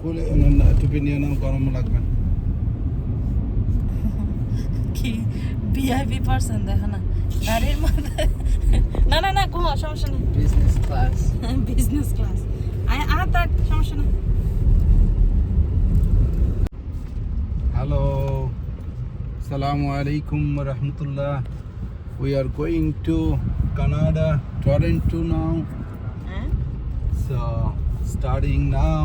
খুলে না, না, টুপি নিয়ে নাও গরম লাগবে না। কি ভিআইপি পার্সন দেখো না গাড়ির মধ্যে না না না ঘুমা সমস্যা নেই Business class. বিজনেস ক্লাস আয় আ তাক সমস্যা নেই Hello. Assalamu alaikum wa rahmatullah. We are going to Canada, Toronto now. হ্যাঁ So, starting now,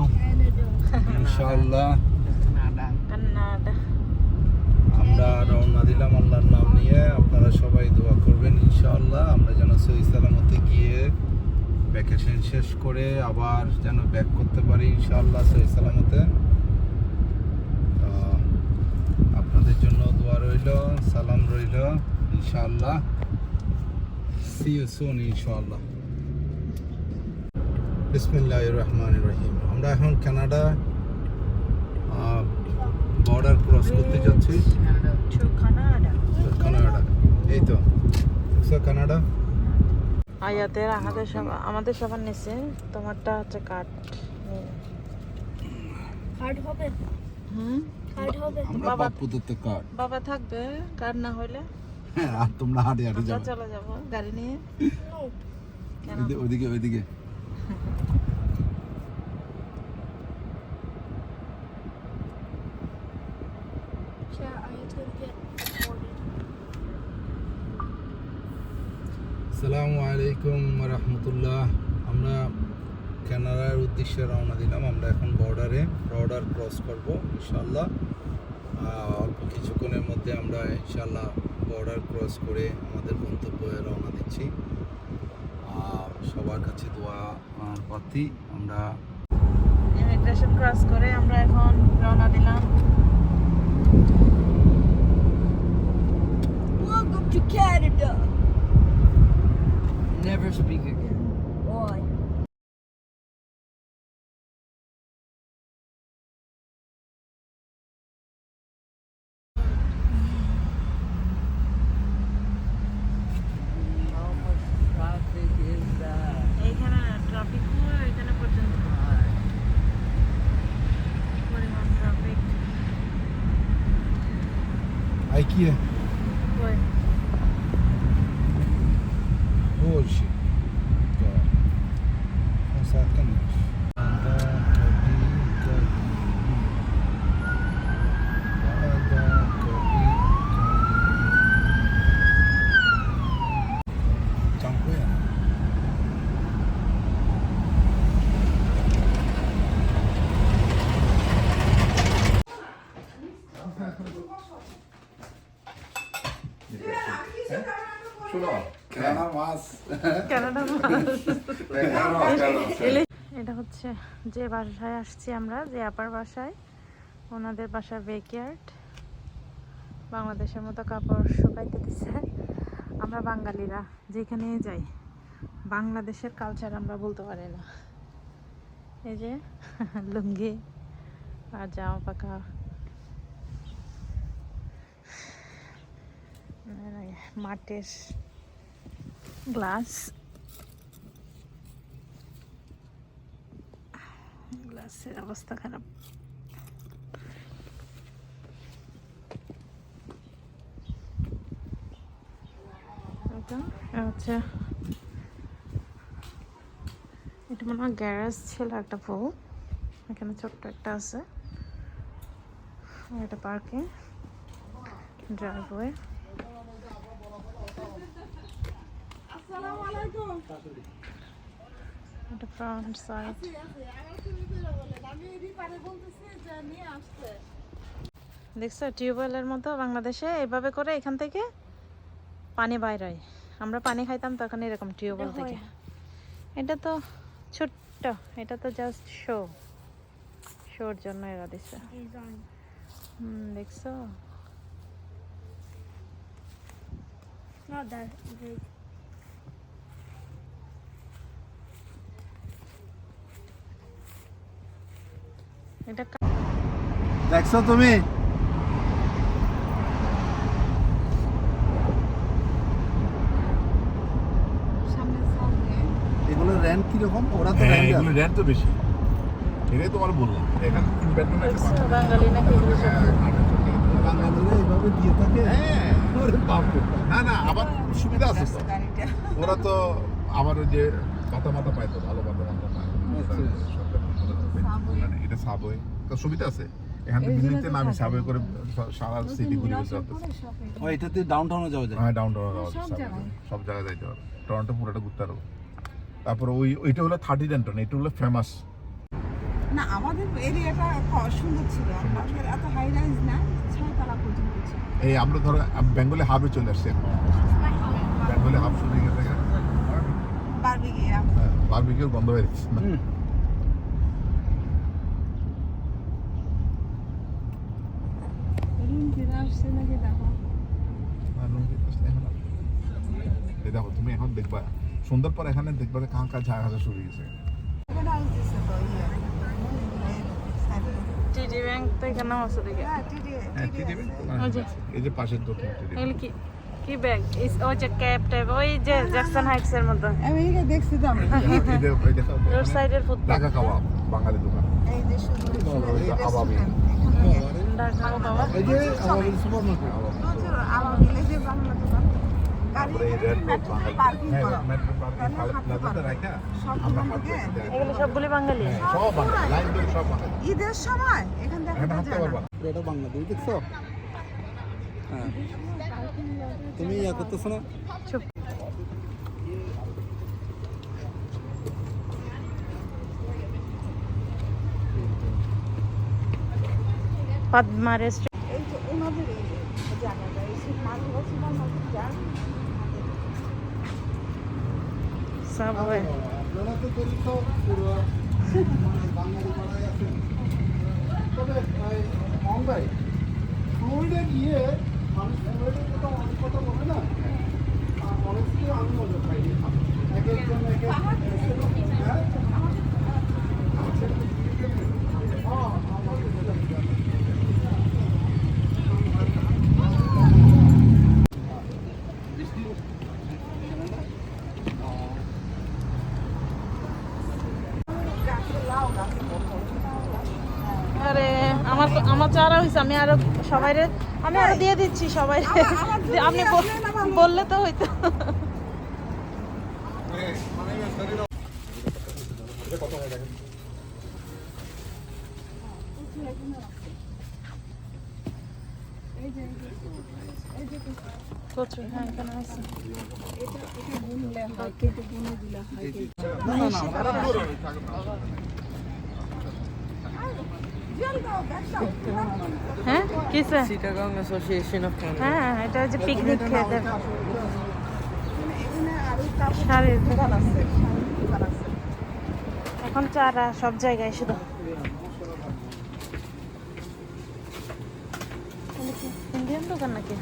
কান্নাডা। আমরা রওনা দিলাম আল্লাহর নাম নিয়ে। আপনারা সবাই দোয়া করবেন ইনশাআল্লাহ। আমরা যেন সহি সালামতে গিয়ে ভ্যাকেশন শেষ করে আবার যেন ব্যাক করতে পারি ইনশাআল্লাহ সহি সালামতে। আপনাদের জন্য দোয়া রইল সালাম রইল ইনশাআল্লাহ। সি ইউ সুন ইনশাআল্লাহ। বিসমিল্লাহির রহমানির রহিম আমরা এখন কানাডা বর্ডার ক্রস করতে যাচ্ছি. কানাডা কানাডা এই তো। সো কানাডা আয়াতের আমাদের সব আমাদের সবার নিচে তোমারটা হচ্ছে কাঠ কার্ড হবে? হুম? কার্ড হবে? বাবা- বাপু দত্ত কার্ড বাবা থাকবে কাঠ না হইলে। হ্যাঁ আর তোমরা হাঁটে হাঁটে যাবে। চলে যাব গাড়ি নিয়ে। ওইদিকে ওইদিকে। আসসালামু আলাইকুম রহমতুল্লাহ আমরা কানাডার উদ্দেশ্যে রওনা দিলাম। আমরা এখন বর্ডারে, বর্ডার ক্রস করব ইনশাল্লাহ অল্প কিছুক্ষণের মধ্যে আমরা ইনশাল্লাহ বর্ডার ক্রস করে আমাদের গন্তব্যে রওনা দিচ্ছি। সবার কাছে দোয়া প্রার্থী আমরা ইমিগ্রেশন ক্রস করে আমরা এখন রওনা দিলাম Welcome to Canada. Never speak again. Why? 예. 뭘? Hoje. Exatamente. Thank you. এটা হচ্ছে যে বাসায় আসছি আমরা, যে আপার বাসায়। ওনাদের বাসার বেকয়ার্ড বাংলাদেশের মতো কাপড় শুকাইতে দিচ্ছে আমরা বাঙালিরা, যেখানে যাই, বাংলাদেশের কালচার আমরা বলতে পারি না। এই যে, লুঙ্গি আর জামা পাকা মাটির গ্লাস। গ্লাসের অবস্থা খারাপ। এটা এটা মনে হয় গ্যারেজ ছিল একটা ফুল এখানে ছোট্ট একটা আছে। এটা পার্কিং। ড্রাইভওয়ে। এটা ফ্রন্ট সাইড দেখছ টিউবওয়েলের মতো বাংলাদেশে এভাবে করে এখান থেকে পানি বাইর হয়। আমরা পানি খাইতাম তখন এরকম টিউবওয়েল থেকে। এটা তো ছোট্ট এটা তো জাস্ট শো শোর জন্য এরা. হুম দেখছ? এটা দেখছ তুমি? এগুলো কীরকম? ওরা তো হ্যাঁ র্যান্ট তো বেশি। এটাই তোমার বললাম এখানে তিন বেডরুম একটা দেখছ, বাঙালি নাকি বাঙালিরা এইভাবে দিয়ে থাকে? হ্যাঁ। ওরে বাপরে। না না আবার সুবিধা আছে তো। ওরা তো আবার ওই যে পাতা মাথা পায় তো ভালো পাতা মাথা পায় আচ্ছা। সরকার মানে এটা সাবওয়ে তো সুবিধা আছে। এখান থেকে দিল্লিতে নামি সাবওয়ে করে সারা সিটি ঘুরে বেড়াতে পারতেছে ও এটাতে ডাউন টাউনে যাওয়া যায়? হ্যাঁ ডাউন টাউন সব জায়গায়। যাইতে পারো টরন্টো পুরোটা ঘুরতে পারো তারপর ওই ওইটা হলো থার্টি ডেন্টন এটা হলো ফেমাস না আমাদের এরিয়াটা সুন্দর ছিল। আমাদের এত হাই রাইজ না ছয়তলা পর্যন্ত এই আমরা ধরো বেঙ্গলে হাবে চলে আসছি বেঙ্গলে হাব হয়ে গেছে। বারবিকিয়া বারবিকিউর গন্ধ হয়ে আসছে নাকি দেখো দেখো তুমি এখন দেখবা সন্ধ্যার পর এখানে দেখবা কাঁ কাঁ শুরু হয়ে হচ্ছে তো ইয়ে টিডি ব্যাংক তো এখানেও আছে দেখে হ্যাঁ হ্যাঁ এই যে পাশের দোকান এগুলো কি কি ব্যাগ ওই যে ক্যাব টাইপ ওই যে জ্যাকসন হাইটস এর মতো আমেরিকা দেখছি তো আমি রোড সাইডের ফুটপাথ ঢাকা কাবাব বাঙালি দোকান এই যে সুন্দর ওই বাংলা বাঙালি বাঙালি বাঙালি বাঙালি ঈদের সময় এখান থেকে। এটা বাংলাদেশ দেখছ তুমি ইয়া করতেছো না চুপ পদ্মা রেস্টুরেন্ট এই যে ওনাদের এই যে জায়গাটা এই সব মানুষ সুপার মার্কেট যান সাবওয়ে আপনারা তো করি তো পুরো বাঙালি পাড়ায় আছেন তবে মহঙ্গাই ফ্লোরিডা গিয়ে মানুষ ফ্লোরিডা কথা অনেক কথা বলে না? অনেক আমি মজা পাই। এক একজন এক এক হ্যাঁ হ্যাঁ, আমাদের যেটা আরে আমার তো- আমার চারা হয়েছে আমি আরও সবাই আমি আরও দিয়ে দিচ্ছি সবাই আপনি বললে তো হইতো প্রচুর হ্যাঁ হ্যাঁ কিসে. হ্যাঁ এটা হচ্ছে পিকনিক দেখ এখানে শাড়ির দোকান। আছে। চারা সব জায়গায় শুধু। ইন্ডিয়ান দোকান নাকি?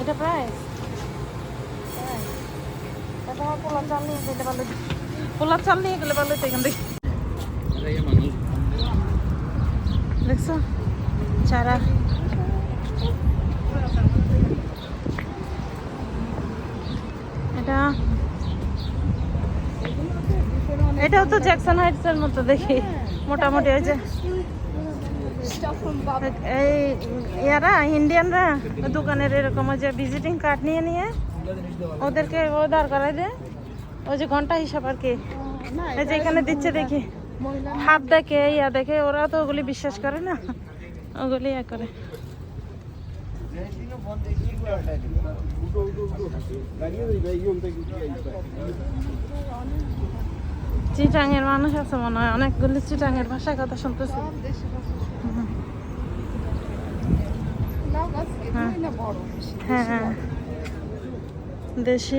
এটা প্রাইস চাল নিয়ে পারলে পোলার চাল নিয়ে গেলে তো এখান থেকে। দেখছ? চারা। এটা। এটাও তো জ্যাকসন হাইটস এর মতো দেখি। মোটামুটি ওই যে এই ইয়ারা, ইন্ডিয়ানরা, দোকানের এরকম যে ভিজিটিং কার্ড নিয়ে নিয়ে ওদেরকে ও দাঁড় করাই দেয়। ওই যে ঘণ্টা হিসাব আর কি। এই যে এখানে দিচ্ছে দেখি। হাত দেখে। ইয়া দেখে ওরা তো ওগুলি বিশ্বাস করে না। ওগুলি ইয়া করে। চিটাঙের মানুষ আছে মনে হয় অনেকগুলি চিটাঙের ভাষায় কথা শুনতেছি। হ্যাঁ হ্যাঁ। দেশি।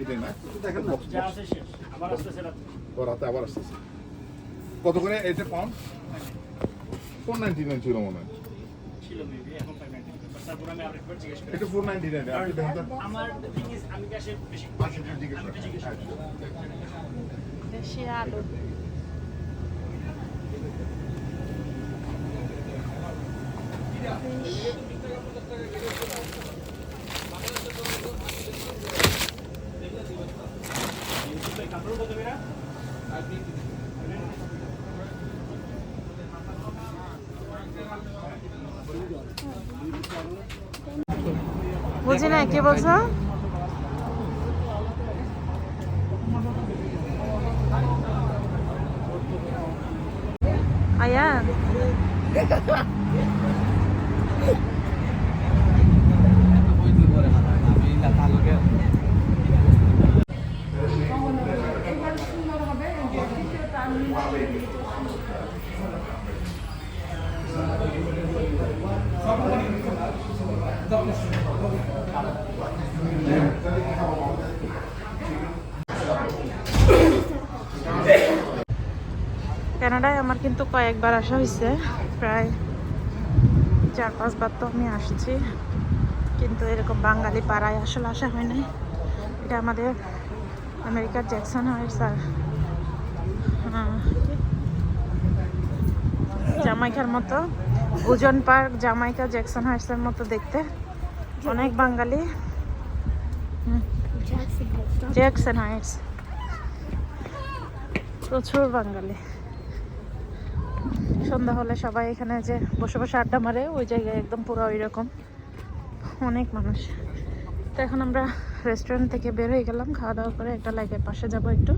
এটাই না? ও রাতে আবার আসতেছে। কত করে? এটা পাউন্ড ফোর নাইনটি নাইন ছিল মনে হয়। এটা ফোর নাইনটি নাইন আপনি দেখেন তো। আচ্ছা, জিজ্ঞেস করেন। বুঝি না কি বলছো কানাডায় আমার কিন্তু কয়েকবার আসা হয়েছে। প্রায় চার পাঁচবার তো আমি আসছি। কিন্তু এরকম বাঙালি পাড়ায় আসলে আসা হয় নাই। এটা আমাদের আমেরিকার জ্যাকসন হয় স্যার। জামাইকার মতো ওজন পার্ক জামাইকা জ্যাকসন হাইটসের মতো দেখতে। অনেক বাঙালি। জ্যাকসন হাইটস প্রচুর বাঙালি। সন্ধ্যা হলে সবাই এখানে যে বসে বসে আড্ডা মারে, ওই জায়গায় একদম পুরো ওই রকম অনেক মানুষ তো এখন আমরা রেস্টুরেন্ট থেকে বের হয়ে গেলাম, খাওয়া দাওয়া করে একটা লাইকের পাশে যাব একটু.